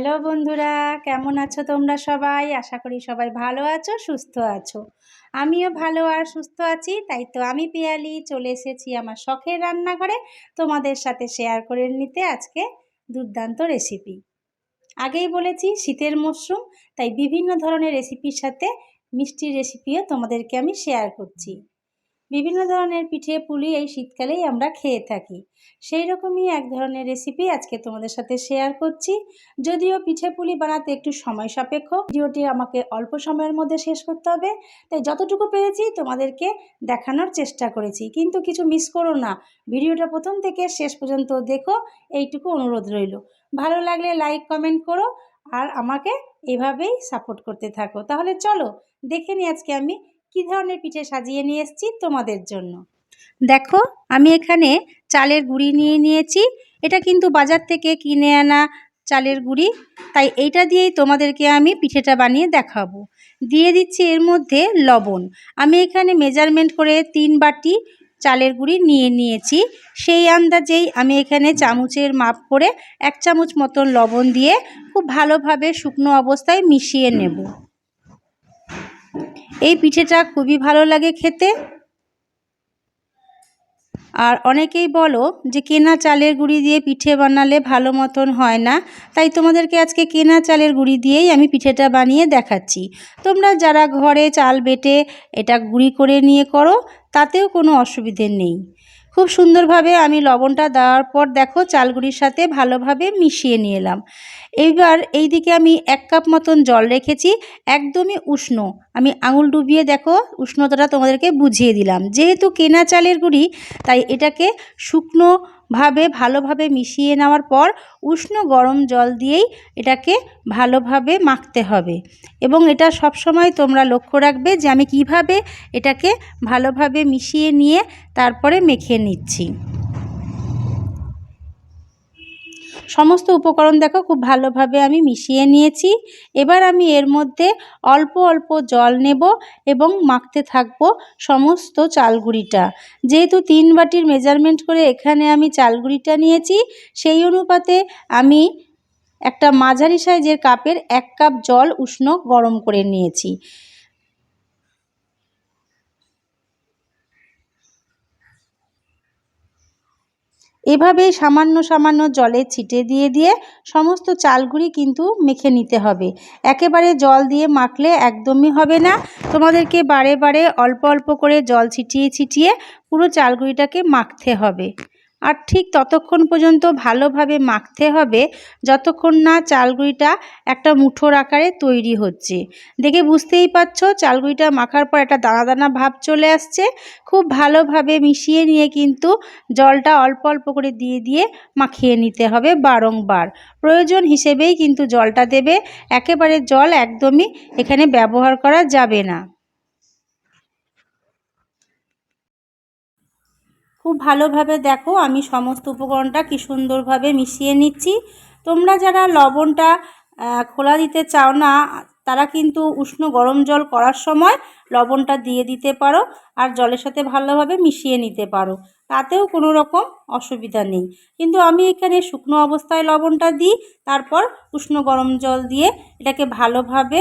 Hello বন্ধুরা, কেমন আছো তোমরা সবাই? আশা করি সবাই ভালো আছো, সুস্থ আছো। আমিও ভালো আর সুস্থ আছি, তাই তো আমি পেয়ালি চলে এসেছি আমার শখের রান্নাঘরে। তোমাদের সাথে শেয়ার করে নিতে আজকে দুর্দান্ত রেসিপি আগেই বলেছি, শীতের মরশুম, তাই বিভিন্ন ধরনের রেসিপির সাথে মিষ্টির রেসিপিও তোমাদেরকে আমি শেয়ার করছি। বিভিন্ন ধরনের পিঠে পুলি এই শীতকালেই আমরা খেয়ে থাকি। সেই রকমই এক ধরনের রেসিপি আজকে তোমাদের সাথে শেয়ার করছি। যদিও পিঠে পুলি বানাতে একটু সময় সাপেক্ষ, ভিডিওটি আমাকে অল্প সময়ের মধ্যে শেষ করতে হবে, তাই যতটুকু পেরেছি তোমাদেরকে দেখানোর চেষ্টা করেছি। কিন্তু কিছু মিস করো না, ভিডিওটা প্রথম থেকে শেষ পর্যন্ত দেখো, এইটুকু অনুরোধ রইল। ভালো লাগলে লাইক কমেন্ট করো, আর আমাকে এভাবেই সাপোর্ট করতে থাকো। তাহলে চলো, দেখে নিই আজকে আমি কী ধরনের পিঠে সাজিয়ে নিয়ে এসেছি তোমাদের জন্য? দেখো, আমি এখানে চালের গুঁড়ি নিয়ে নিয়েছি। এটা কিন্তু বাজার থেকে কিনে আনা চালের গুঁড়ি। তাই এইটা দিয়েই তোমাদেরকে আমি পিঠেটা বানিয়ে দেখাবো। দিয়ে দিচ্ছি এর মধ্যে লবণ। আমি এখানে মেজারমেন্ট করে তিন বাটি চালের গুঁড়ি নিয়ে নিয়েছি। সেই আন্দাজেই আমি এখানে চামচের মাপ করে এক চামচ মতন লবণ দিয়ে খুব ভালোভাবে শুকনো অবস্থায় মিশিয়ে নেব। এই পিঠেটা খুবই ভালো লাগে খেতে। আর অনেকেই বলো যে কেনা চালের গুঁড়ি দিয়ে পিঠে বানালে ভালো মতন হয় না। তাই তোমাদেরকে আজকে কেনা চালের গুঁড়ি দিয়েই আমি পিঠেটা বানিয়ে দেখাচ্ছি। তোমরা যারা ঘরে চাল বেটে এটা গুঁড়ি করে নিয়ে করো, তাতেও কোনো অসুবিধে নেই। খুব সুন্দরভাবে আমি লবণটা দেওয়ার পর দেখো চালগুড়ির সাথে ভালোভাবে মিশিয়ে নিয়ে এলাম। এইবার এই দিকে আমি এক কাপ মতন জল রেখেছি, একদমই উষ্ণ। আমি আঙুল ডুবিয়ে দেখো উষ্ণতাটা তোমাদেরকে বুঝিয়ে দিলাম। যেহেতু কেনা চালের গুঁড়ি, তাই এটাকে শুকনো ভাবে ভালোভাবে মিশিয়ে নেওয়ার পর উষ্ণ গরম জল দিয়েই এটাকে ভালোভাবে মাখতে হবে। এবং এটা সব সময় তোমরা লক্ষ্য রাখবে যে আমি কীভাবে এটাকে ভালোভাবে মিশিয়ে নিয়ে তারপরে মেখে নিচ্ছি। সমস্ত উপকরণ দেখো খুব ভালোভাবে আমি মিশিয়ে নিয়েছি। এবার আমি এর মধ্যে অল্প অল্প জল নেব এবং মাখতে থাকব সমস্ত চালগুড়িটা। যেহেতু তিন বাটির মেজারমেন্ট করে এখানে আমি চালগুড়িটা নিয়েছি, সেই অনুপাতে আমি একটা মাঝারি সাইজের কাপের এক কাপ জল উষ্ণ গরম করে নিয়েছি। এভাবেই সামান্য সামান্য জলে ছিটে দিয়ে দিয়ে সমস্ত চালগুলি কিন্তু মেখে নিতে হবে। একেবারে জল দিয়ে মাখলে একদমই হবে না। তোমাদেরকে বারে বারে অল্প অল্প করে জল ছিটিয়ে ছিটিয়ে পুরো চালগুলিটাকে মাখতে হবে। আর ঠিক ততক্ষণ পর্যন্ত ভালোভাবে মাখতে হবে যতক্ষণ না চালগুড়িটা একটা মুঠোর আকারে তৈরি হচ্ছে। দেখে বুঝতেই পারছ চালগুড়িটা মাখার পর একটা দানা দানা ভাব চলে আসছে। খুব ভালোভাবে মিশিয়ে নিয়ে কিন্তু জলটা অল্প অল্প করে দিয়ে দিয়ে মাখিয়ে নিতে হবে বারংবার। প্রয়োজন হিসেবেই কিন্তু জলটা দেবে। একেবারে জল একদমই এখানে ব্যবহার করা যাবে না। খুব ভালোভাবে দেখো, আমি সমস্ত উপকরণটা কি সুন্দরভাবে মিশিয়ে নিচ্ছি। তোমরা যারা লবণটা খোলা দিতে চাও না, তারা কিন্তু উষ্ণ গরম জল করার সময় লবণটা দিয়ে দিতে পারো আর জলের সাথে ভালোভাবে মিশিয়ে নিতে পারো। তাতেও কোনো রকম অসুবিধা নেই। কিন্তু আমি এখানে শুকনো অবস্থায় লবণটা দিই, তারপর উষ্ণ গরম জল দিয়ে এটাকে ভালোভাবে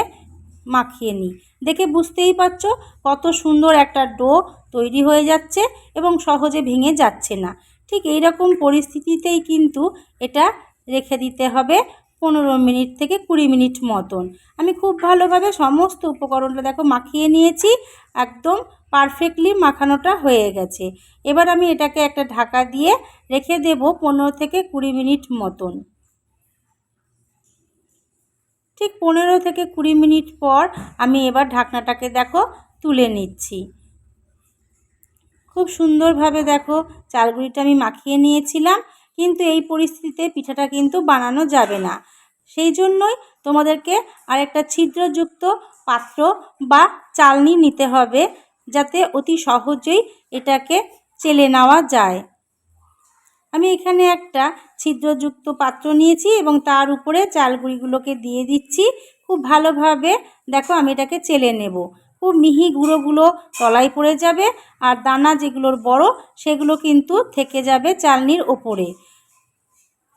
মাখিয়ে নিই। দেখে বুঝতেই পারছ কত সুন্দর একটা ডো তৈরি হয়ে যাচ্ছে এবং সহজে ভেঙে যাচ্ছে না। ঠিক এই রকম পরিস্থিতিতেই কিন্তু এটা রেখে দিতে হবে পনেরো মিনিট থেকে কুড়ি মিনিট মতন। আমি খুব ভালোভাবে সমস্ত উপকরণটা দেখো মাখিয়ে নিয়েছি, একদম পারফেক্টলি মাখানোটা হয়ে গেছে। এবার আমি এটাকে একটা ঢাকা দিয়ে রেখে দেব পনেরো থেকে কুড়ি মিনিট মতন। ঠিক পনেরো থেকে কুড়ি মিনিট পর আমি এবার ঢাকনাটাকে দেখো তুলে নিচ্ছি। খুব সুন্দরভাবে দেখো চালগুড়িটা আমি মাখিয়ে নিয়েছিলাম, কিন্তু এই পরিস্থিতিতে পিঠাটা কিন্তু বানানো যাবে না। সেই জন্যই তোমাদেরকে আরেকটা ছিদ্রযুক্ত পাত্র বা চালনি নিতে হবে, যাতে অতি সহজেই এটাকে চেলে নেওয়া যায়। আমি এখানে একটা ছিদ্রযুক্ত পাত্র নিয়েছি এবং তার উপরে চালগুড়িগুলোকে দিয়ে দিচ্ছি। খুব ভালোভাবে দেখো আমি এটাকে চেলে নেব। খুব মিহি গুঁড়োগুলো তলায় পড়ে যাবে আর দানা যেগুলোর বড় সেগুলো কিন্তু থেকে যাবে চালনির ওপরে।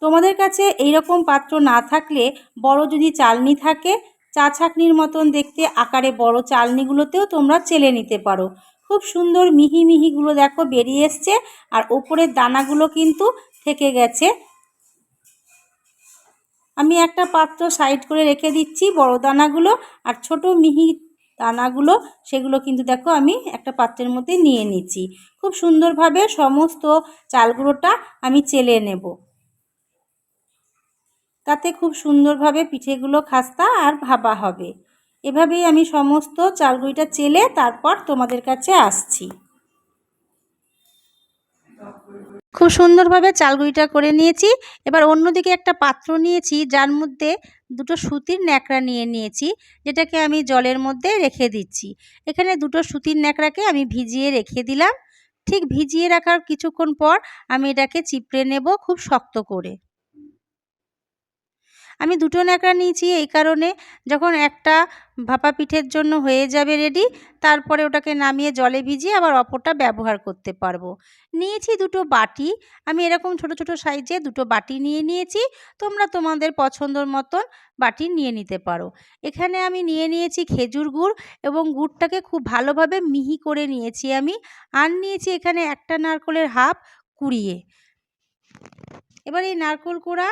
তোমাদের কাছে এই রকম পাত্র না থাকলে বড় যদি চালনি থাকে চা ছাকনির মতন দেখতে আকারে বড় চালনিগুলোতেও তোমরা চেলে নিতে পারো। খুব সুন্দর মিহি মিহিগুলো দেখো বেরিয়ে এসছে, আর ওপরের দানাগুলো কিন্তু থেকে গেছে। আমি একটা পাত্র সাইড করে রেখে দিচ্ছি বড় দানাগুলো, আর ছোট মিহি দানাগুলো, সেগুলো কিন্তু দেখো আমি একটা পাত্রের মধ্যে নিয়ে নিচ্ছি। খুব সুন্দরভাবে সমস্ত চালগুলোটা আমি চেলে নেব। তাতে খুব সুন্দরভাবে পিঠেগুলো খাস্তা আর ভাবা হবে। এভাবেই আমি সমস্ত চালগুড়িটা চেলে তারপর তোমাদের কাছে আসছি। খুব সুন্দরভাবে চালগুড়িটা করে নিয়েছি। এবার অন্যদিকে একটা পাত্র নিয়েছি, যার মধ্যে দুটো সুতির ন্যাকড়া নিয়ে নিয়েছি, যেটাকে আমি জলের মধ্যে রেখে দিচ্ছি। এখানে দুটো সুতির ন্যাকড়াকে আমি ভিজিয়ে রেখে দিলাম। ঠিক ভিজিয়ে রাখার কিছুক্ষণ পর আমি এটাকে চিপড়ে নেব খুব শক্ত করে। আমি দুটো ন্যাকড়া নিয়েছি, এই কারণে যখন একটা ভাপা পিঠের জন্য হয়ে যাবে রেডি তারপরে ওটাকে নামিয়ে জলে ভিজিয়ে আবার অপরটা ব্যবহার করতে পারব। নিয়েছি দুটো বাটি, আমি এরকম ছোট ছোট সাইজে দুটো বাটি নিয়ে নিয়েছি, তোমরা তোমাদের পছন্দর মতন বাটি নিয়ে নিতে পারো। এখানে আমি নিয়ে নিয়েছি খেজুর গুড় এবং গুড়টাকে খুব ভালোভাবে মিহি করে নিয়েছি আমি, আর নিয়েছি এখানে একটা নারকলের হাফ কুড়িয়ে। এবার এই নারকোল কোড়া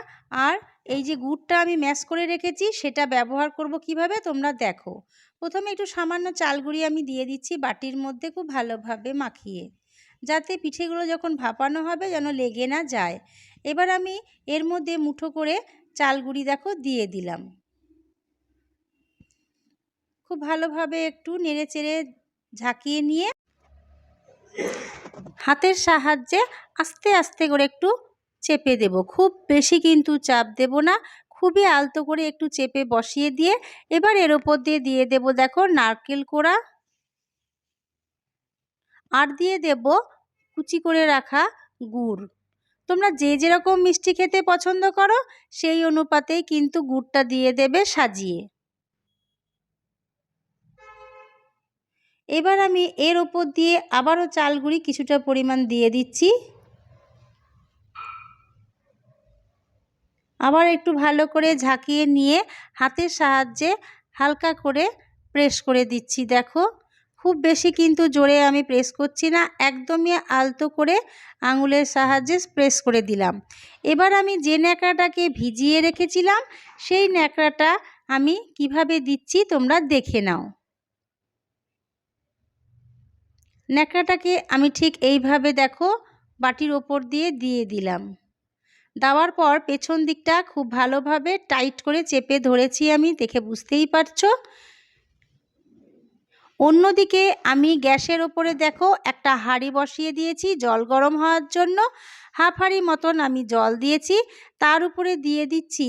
আর এই যে গুড়টা আমি ম্যাশ করে রেখেছি, সেটা ব্যবহার করব কীভাবে তোমরা দেখো। প্রথমে একটু সামান্য চাল গুঁড়ি আমি দিয়ে দিচ্ছি বাটির মধ্যে খুব ভালোভাবে মাখিয়ে, যাতে পিঠেগুলো যখন ভাপানো হবে যেন লেগে না যায়। এবার আমি এর মধ্যে মুঠো করে চাল গুঁড়ি দেখো দিয়ে দিলাম। খুব ভালোভাবে একটু নেড়ে চেড়ে ঝাঁকিয়ে নিয়ে হাতের সাহায্যে আস্তে আস্তে করে একটু চেপে দেব। খুব বেশি কিন্তু চাপ দেব না। খুবই আলতো করে একটু চেপে বসিয়ে দিয়ে এবার এর ওপর দিয়ে দিয়ে দেব দেখো নারকেল কোড়া। আর দিয়ে দেব কুচি করে রাখা গুড়। তোমরা যে যেরকম মিষ্টি খেতে পছন্দ করো, সেই অনুপাতেই কিন্তু গুড়টা দিয়ে দেবে সাজিয়ে। এবার আমি এর ওপর দিয়ে আবারও চালগুড়ি কিছুটা পরিমাণ দিয়ে দিচ্ছি। আবার একটু ভালো করে ঝাঁকিয়ে নিয়ে হাতের সাহায্যে হালকা করে প্রেস করে দিচ্ছি। দেখো, খুব বেশি কিন্তু জোরে আমি প্রেস করছি না, একদমই আলতো করে আঙুলের সাহায্যে প্রেস করে দিলাম। এবার আমি যে ন্যাকড়াটাকে ভিজিয়ে রেখেছিলাম, সেই ন্যাকড়াটা আমি কীভাবে দিচ্ছি তোমরা দেখে নাও। ন্যাকড়াটাকে আমি ঠিক এইভাবে দেখো, বাটির ওপর দিয়ে দিয়ে দিলাম। দেওয়ার পর পেছন দিকটা খুব ভালোভাবে টাইট করে চেপে ধরেছি আমি, দেখে বুঝতেই পারছ? অন্যদিকে আমি গ্যাসের ওপরে দেখো একটা হাঁড়ি বসিয়ে দিয়েছি, জল গরম হওয়ার জন্য। হাফ হাঁড়ি মতন আমি জল দিয়েছি, তার উপরে দিয়ে দিচ্ছি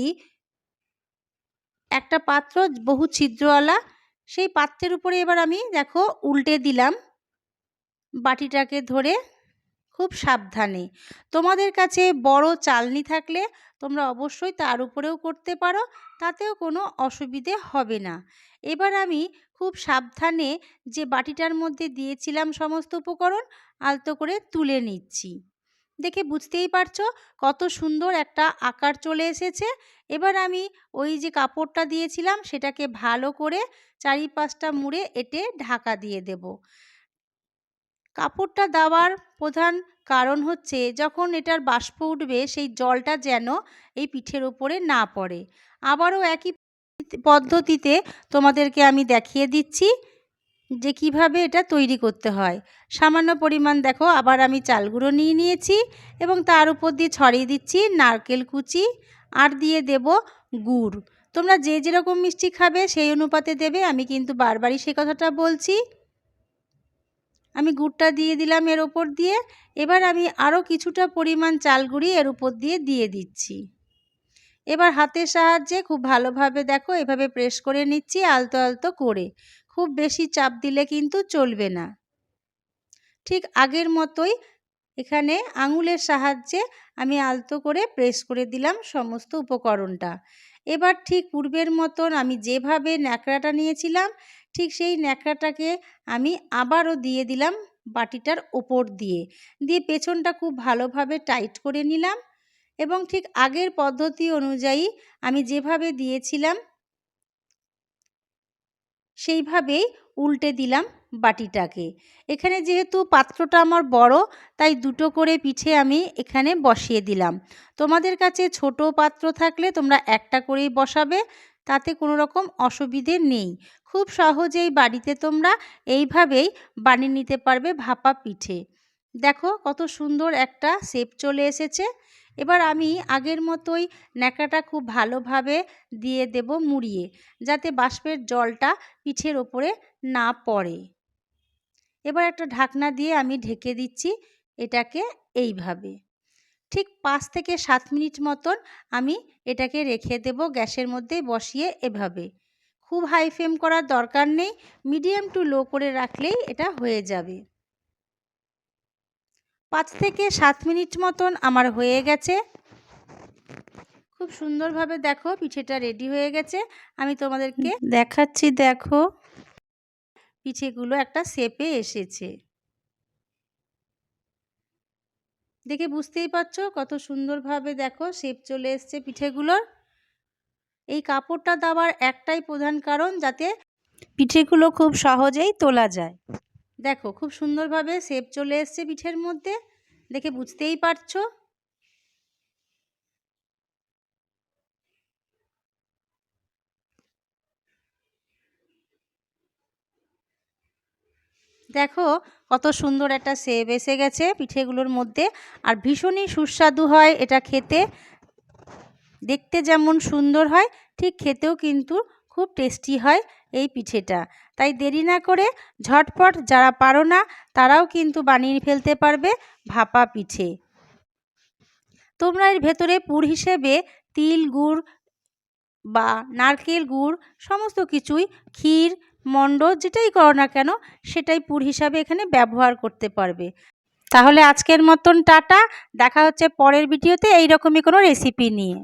একটা পাত্র বহু ছিদ্রওয়ালা। সেই পাত্রের উপরে এবার আমি দেখো উল্টে দিলাম বাটিটাকে ধরে। খুব সাবধানে। তোমাদের কাছে বড় চালনি থাকলে তোমরা অবশ্যই তার উপরেও করতে পারো, তাতেও কোনো অসুবিধে হবে না। এবার আমি খুব সাবধানে যে বাটিটার মধ্যে দিয়েছিলাম সমস্ত উপকরণ, আলতো করে তুলে নিচ্ছি। দেখে বুঝতেই পারছ কত সুন্দর একটা আকার চলে এসেছে। এবার আমি ওই যে কাপড়টা দিয়েছিলাম, সেটাকে ভালো করে চারিপাশটা মুড়ে এটে ঢাকা দিয়ে দেব। কাপড়টা দেওয়ার প্রধান কারণ হচ্ছে যখন এটার বাষ্প উঠবে সেই জলটা যেন এই পিঠের ওপরে না পড়ে। আবারও একই পদ্ধতিতে তোমাদেরকে আমি দেখিয়ে দিচ্ছি যে কীভাবে এটা তৈরি করতে হয়। সামান্য পরিমাণ দেখো, আবার আমি চাল গুঁড়ো নিয়ে নিয়েছি এবং তার উপর দিয়ে ছড়িয়ে দিচ্ছি নারকেল কুচি আর দিয়ে দেব গুড়। তোমরা যে যেরকম মিষ্টি খাবে সেই অনুপাতে দেবে, আমি কিন্তু বারবারই সে কথাটা বলছি। আমি গুড়টা দিয়ে দিলাম এর ওপর দিয়ে। এবার আমি আরও কিছুটা পরিমাণ চাল গুঁড়ি এর উপর দিয়ে দিয়ে দিচ্ছি। এবার হাতের সাহায্যে খুব ভালোভাবে দেখো এভাবে প্রেস করে নিচ্ছি আলতো আলতো করে। খুব বেশি চাপ দিলে কিন্তু চলবে না। ঠিক আগের মতোই এখানে আঙুলের সাহায্যে আমি আলতো করে প্রেস করে দিলাম সমস্ত উপকরণটা। এবার ঠিক পূর্বের মতন আমি যেভাবে ন্যাকড়াটা নিয়েছিলাম ঠিক সেই ন্যাকড়াটাকে আমি আবারও দিয়ে দিলাম বাটিটার ওপর দিয়ে। দিয়ে পেছনটা খুব ভালোভাবে টাইট করে নিলাম এবং ঠিক আগের পদ্ধতি অনুযায়ী আমি যেভাবে দিয়েছিলাম সেইভাবেই উল্টে দিলাম বাটিটাকে। এখানে যেহেতু পাত্রটা আমার বড়, তাই দুটো করে পিঠে আমি এখানে বসিয়ে দিলাম। তোমাদের কাছে ছোট পাত্র থাকলে তোমরা একটা করেই বসাবে তাতে কোনো রকম অসুবিধে নেই। খুব সহজেই বাড়িতে তোমরা এইভাবেই বানিয়ে নিতে পারবে ভাপা পিঠে। দেখো কত সুন্দর একটা শেপ চলে এসেছে। এবার আমি আগের মতোই ন্যাকড়াটা খুব ভালোভাবে দিয়ে দেব মুড়িয়ে, যাতে বাষ্পের জলটা পিঠের ওপরে না পড়ে। এবার একটা ঢাকনা দিয়ে আমি ঢেকে দিচ্ছি, এটাকে এইভাবে। ঠিক পাঁচ থেকে সাত মিনিট মতন আমি এটাকে রেখে দেব গ্যাসের মধ্যে বসিয়ে এভাবে। খুব হাই ফ্লেম করার দরকার নেই মিডিয়াম টু লো করে রাখলেই এটা হয়ে যাবে। পাঁচ থেকে সাত মিনিট মতন আমার হয়ে গেছে। খুব সুন্দরভাবে দেখো পিঠেটা রেডি হয়ে গেছে। আমি তোমাদেরকে দেখাচ্ছি দেখো। পিঠেগুলো একটা শেপে এসেছে। দেখে বুঝতেই পারছ কত সুন্দরভাবে দেখো শেপ চলে এসছে পিঠেগুলোর। এই কাপড়টা দেওয়ার একটাই প্রধান কারণ যাতে পিঠেগুলো খুব সহজেই তোলা যায়। দেখো খুব সুন্দরভাবে শেপ চলে এসছে পিঠের মধ্যে, দেখে বুঝতেই পারছ। দেখো, কত সুন্দর একটা সেব এসে গেছে পিঠেগুলোর মধ্যে। আর ভীষণই সুস্বাদু হয় এটা খেতে। দেখতে যেমন সুন্দর হয়, ঠিক খেতেও কিন্তু খুব টেস্টি হয় এই পিঠেটা। তাই দেরি না করে ঝটপট যারা পারো না, তারাও কিন্তু বানিয়ে ফেলতে পারবে ভাপা পিঠে। তোমরা এর ভেতরে পুর হিসেবে তিল গুড় বা নারকেল গুড়, সমস্ত কিছুই, ক্ষীর মণ্ড যেটাই করো না কেন, সেটাই পুর হিসাবে এখানে ব্যবহার করতে পারবে। তাহলে আজকের মতন টাটা, দেখা হচ্ছে পরের ভিডিওতে, এইরকমই কোনো রেসিপি নিয়ে।